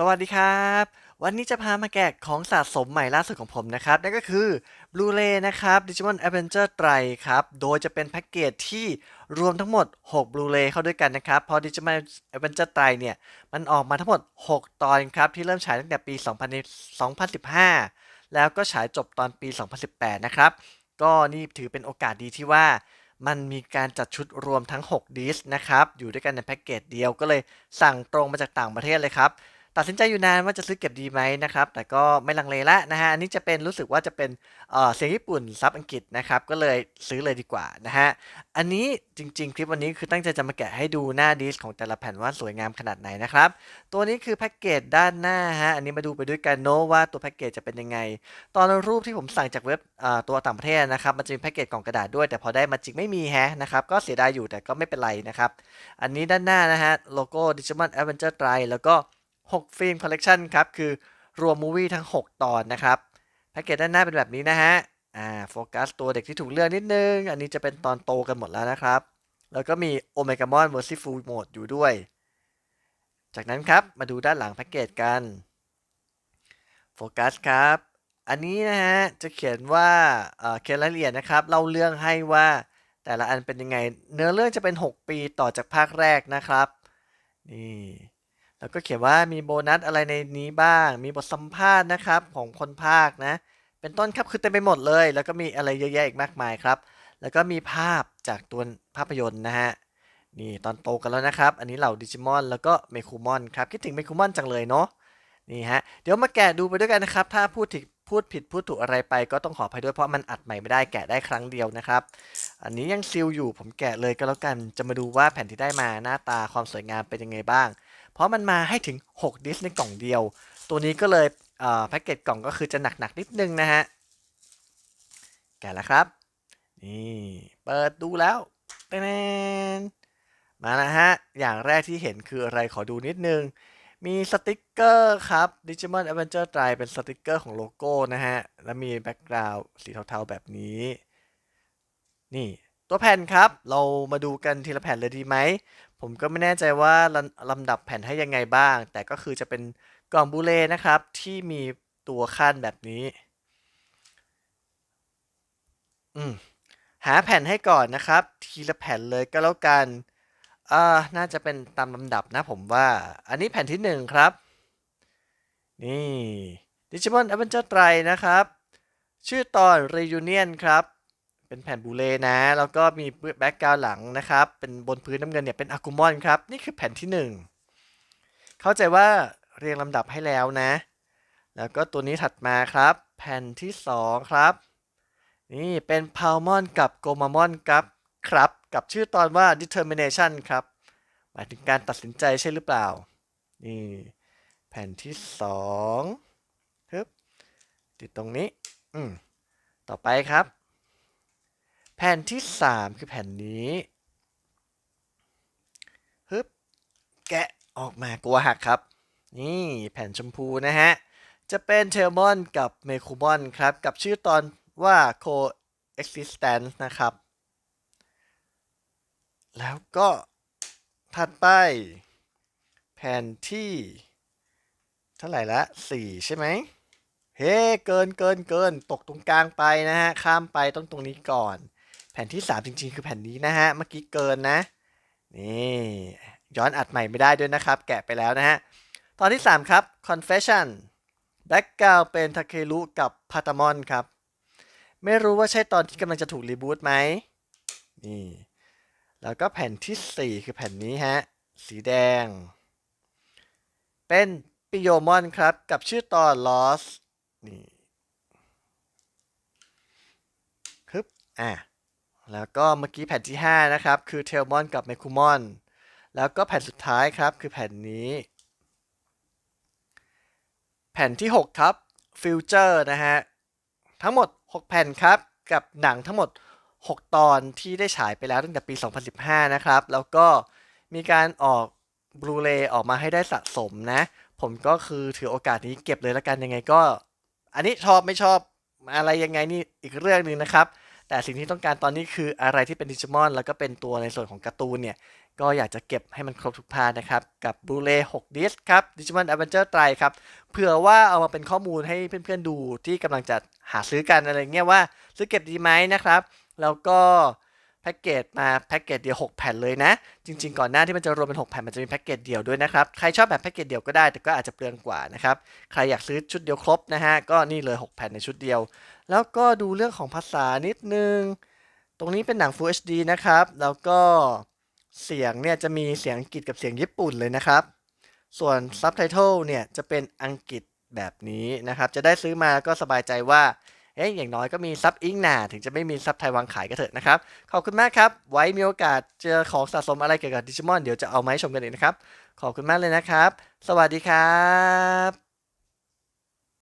สวัสดีครับ วันนี้จะพามาแกะของสะสมใหม่ล่าสุดของผมนะครับ นั่นก็คือ Blu-ray นะครับ Digimon Adventure ไตรครับ โดยจะเป็นแพ็กเกจที่รวมทั้งหมด6 Blu-ray เข้าด้วยกันนะครับพราะ Digimon Adventure ไตรเนี่ย มันออกมาทั้งหมด 6 ตอนครับ ที่เริ่มฉายตั้งแต่ปี 2015 แล้วก็ฉายจบตอนปี 2018 นะครับ ก็นี่ถือเป็นโอกาสดีที่ว่ามันมีการจัดชุดรวมทั้ง 6 ดิสก์นะครับ อยู่ด้วยกันในแพ็กเกจเดียวก็เลยสั่งตรงมาจากต่างประเทศเลยครับ ตัดสินใจอยู่นานว่าจะซื้อเก็บดีไหมนะครับ แต่ก็ไม่ลังเลละนะฮะ อันนี้จะเป็นรู้สึกว่าจะเป็นเอ่อเสียงญี่ปุ่นซับอังกฤษนะครับ ก็เลยซื้อเลยดีกว่านะฮะ อันนี้จริง ๆ คลิปวันนี้คือตั้งใจจะมาแกะให้ดูหน้าดิสของแต่ละแผ่นว่าสวยงามขนาดไหนนะครับ ตัวนี้คือแพ็กเกจด้านหน้าฮะ อันนี้มาดูไปด้วยกันเนอะว่าตัวแพ็กเกจจะเป็นยังไง ตอนรูปที่ผมสั่งจากเว็บตัวต่างประเทศนะครับ มันจะมีแพ็กเกจกล่องกระดาษด้วย แต่พอได้มาจริงไม่มีแฮะนะครับ ก็เสียดายอยู่แต่ก็ไม่เป็นไรนะครับ อันนี้ด้านหน้านะฮะ โลโก้ Digimon Adventure ไตรแล้วก็ 6 ฟิล์มคอลเลกชันครับ คือรวมมูวี่ทั้ง 6 ตอนนะครับแพ็กเกจด้านหน้าเป็นแบบนี้นะฮะอ่าโฟกัสตัวเด็กที่ถูกเลือกนิดนึง อันนี้จะเป็นตอนโตกันหมดแล้วนะครับ แล้วก็มีโอเมกามอนเวอร์ซิฟูโหมดอยู่ด้วย จากนั้นครับมาดูด้านหลังแพ็กเกจกันโฟกัสครับ อันนี้นะฮะจะเขียนว่าเขียนรายละเอียดนะครับเล่าเรื่องให้ว่าแต่ละอันเป็นยังไง เนื้อเรื่องจะเป็น 6 ปีต่อจากภาคแรกนะครับ นี่ แล้วก็เขียนว่ามีโบนัสอะไรในนี้บ้าง มีบทสัมภาษณ์นะครับของคนภาคนะ เป็นต้นครับคือเต็มไปหมดเลย แล้วก็มีอะไรเยอะแยะอีกมากมายครับ แล้วก็มีภาพจากตัวภาพยนตร์นะฮะ นี่ตอนโตกันแล้วนะครับ อันนี้เหล่าดิจิมอน แล้วก็เมคูมอนครับ คิดถึงเมคูมอนจังเลยเนาะ นี่ฮะ เดี๋ยวมาแกะดูไปด้วยกันนะครับ ถ้าพูดผิดพูดผิดพูดถูกอะไรไปก็ต้องขออภัยด้วยเพราะมันอัดใหม่ไม่ได้แกะได้ครั้งเดียวนะครับ อันนี้ยังซีลอยู่ผมแกะเลยก็แล้วกัน จะมาดูว่าแผ่นที่ได้มาหน้าตาความสวยงามเป็นยังไงบ้าง เพราะมันมาให้ถึง 6 ดิสในกล่องเดียว ตัวนี้ก็เลยแพ็กเกจกล่องก็คือจะหนักๆนิดนึงนะฮะ แกะแล้วครับ นี่ เปิดดูแล้วเต้นมาแล้วฮะ อย่างแรกที่เห็นคืออะไรขอดูนิดนึง มีสติกเกอร์ครับ Digimon Adventure ไตรเป็นสติกเกอร์ของโลโก้นะฮะ แล้วมีแบ็กกราวด์สีเทาๆแบบนี้ นี่ตัวแผ่นครับ เรามาดูกันทีละแผ่นเลยดีไหม ผมก็ไม่แน่ใจว่าลำลำดับแผ่นให้ยังไงบ้าง แต่ก็คือจะเป็นกล่องบูเลนะครับ ที่มีตัวขั้นแบบนี้ อืมหาแผ่นให้ก่อนนะครับ ทีละแผ่นเลยก็แล้วกันอ่าน่าจะเป็นตามลำดับนะผมว่า อันนี้แผ่นที่หนึ่งครับ นี่ Digimon Adventure ไตรนะครับ ชื่อตอน Reunion ครับ เป็นแผ่นบูเลนะ แล้วก็มีแบ็กกราวด์หลังนะครับ เป็นบนพื้นน้ำเงินเนี่ยเป็นอากุมอนครับ นี่คือแผ่นที่หนึ่งเข้าใจว่าเรียงลำดับให้แล้วนะ แล้วก็ตัวนี้ถัดมาครับ แผ่นที่สองครับ นี่เป็นพาวมอนกับโกมามอนครับครับ กับชื่อตอนว่า determination ครับ หมายถึงการตัดสินใจใช่หรือเปล่า นี่ แผ่นที่สองฮึบติดตรงนี้ อืมต่อไปครับ แผ่นที่สามคือแผ่นนี้ฮึบแกะออกมากลัวหักครับ นี่แผ่นชมพูนะฮะ จะเป็นเทลมอนกับเมคูมอนครับ กับชื่อตอนว่า coexistence นะครับ แล้วก็ถัดไปแผ่นที่ เท่าไหร่ละสี่ใช่ไหมเฮ้เกินเกินเกินตกตรงกลางไปนะฮะ ข้ามไปต้องตรงนี้ก่อน แผ่นที่ 3 จริง ๆ คือแผ่นนี้นะฮะ เมื่อกี้เกินนะ นี่ ย้อนอัดใหม่ไม่ได้ด้วยนะครับ แกะไปแล้วนะฮะ ตอนที่ 3 ครับ confession แบ็กกราวเป็นทาเครุกับพาตามอนครับ ไม่รู้ว่าใช่ตอนที่กำลังจะถูกรีบูตไหมนี่ แล้วก็แผ่นที่ 4 คือแผ่นนี้ฮะ สีแดง เป็นปิโยมอนครับ กับชื่อตอน loss นี่ฮึบอะ แล้วก็เมื่อกี้แผ่นที่ 5 นะครับ คือเทลมอนกับเมคูมอนแล้วก็แผ่นสุดท้ายครับ คือแผ่นนี้ แผ่นที่ 6 ครับ Future นะฮะ ทั้งหมด 6 แผ่นครับ กับหนังทั้งหมด 6 ตอนที่ได้ฉายไปแล้วตั้งแต่ปี 2015 นะครับ แล้วก็มีการออกบลูเรย์ออกมาให้ได้สะสมนะ ผมก็คือถือโอกาสนี้เก็บเลยละกันยังไงก็ อันนี้ชอบไม่ชอบอะไรยังไงนี่อีกเรื่องหนึ่งนะครับ แต่สิ่งที่ต้องการตอนนี้คืออะไรที่เป็นดิจิมอนแล้วก็เป็นตัวในส่วนของการ์ตูนเนี่ย ก็อยากจะเก็บให้มันครบทุกภาคนะครับ กับ Blu-ray 6ดิสครับดิจิมอนแอดเวนเจอร์ไตรครับ เผื่อว่าเอามาเป็นข้อมูลให้เพื่อนๆดูที่กำลังจะหาซื้อกันอะไรเงี้ยว่า ซื้อเก็บดีไหมนะครับ แล้วก็ แพ็กเกจมาแพ็กเกจเดียว 6 แผ่นเลยนะ จริง ๆ ก่อนหน้าที่มันจะรวมเป็น 6 แผ่นมันจะมีแพ็กเกจเดียวด้วยนะครับ ใครชอบแบบแพ็กเกจเดียวก็ได้แต่ก็อาจจะเปลืองกว่านะครับ ใครอยากซื้อชุดเดียวครบนะฮะ ก็นี่เลย 6 แผ่นในชุดเดียว แล้วก็ดูเรื่องของภาษานิดนึง ตรงนี้เป็นหนัง Full HD นะครับ แล้วก็เสียงเนี่ยจะมีเสียงอังกฤษกับเสียงญี่ปุ่นเลยนะครับ ส่วน Subtitle เนี่ยจะเป็นอังกฤษแบบนี้นะครับ จะได้ซื้อมาก็สบายใจว่า เอ๊ะอย่างน้อยก็มีซับอิงนาถึงจะไม่มีซับไทยวางขายก็เถอะนะครับ ขอบคุณมากครับ ไว้มีโอกาสเจอของสะสมอะไรเกี่ยวกับดิจิมอนเดี๋ยวจะเอามาให้ชมกันอีกนะครับ ขอบคุณมากเลยนะครับ สวัสดีครับ